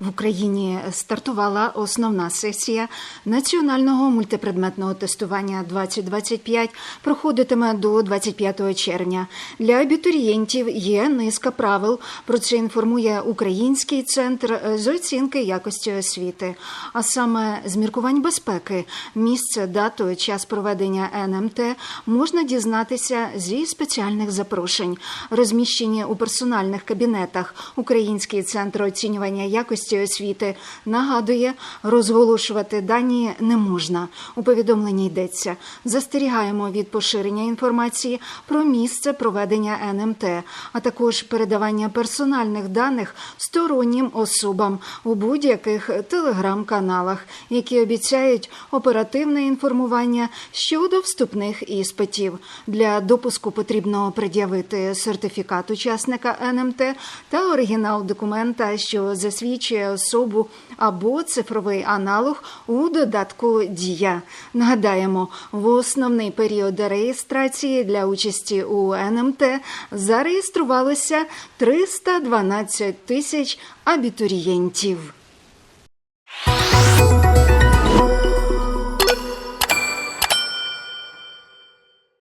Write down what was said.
В Україні стартувала основна сесія національного мультипредметного тестування 2025. Проходитиме до 25 червня. Для абітурієнтів є низка правил. Про це інформує Український центр з оцінки якості освіти. А саме з міркувань безпеки, місце, дату, час проведення НМТ можна дізнатися зі спеціальних запрошень, розміщені у персональних кабінетах. Український центр оцінювання якості освіти нагадує, розголошувати дані не можна. У повідомленні йдеться. Застерігаємо від поширення інформації про місце проведення НМТ, а також передавання персональних даних стороннім особам у будь-яких телеграм-каналах, які обіцяють оперативне інформування щодо вступних іспитів. Для допуску потрібно пред'явити сертифікат учасника НМТ та оригінал документа, що засвідчує особу або цифровий аналог у додатку Дія. Нагадаємо, в основний період реєстрації для участі у НМТ зареєструвалося 312 тисяч абітурієнтів.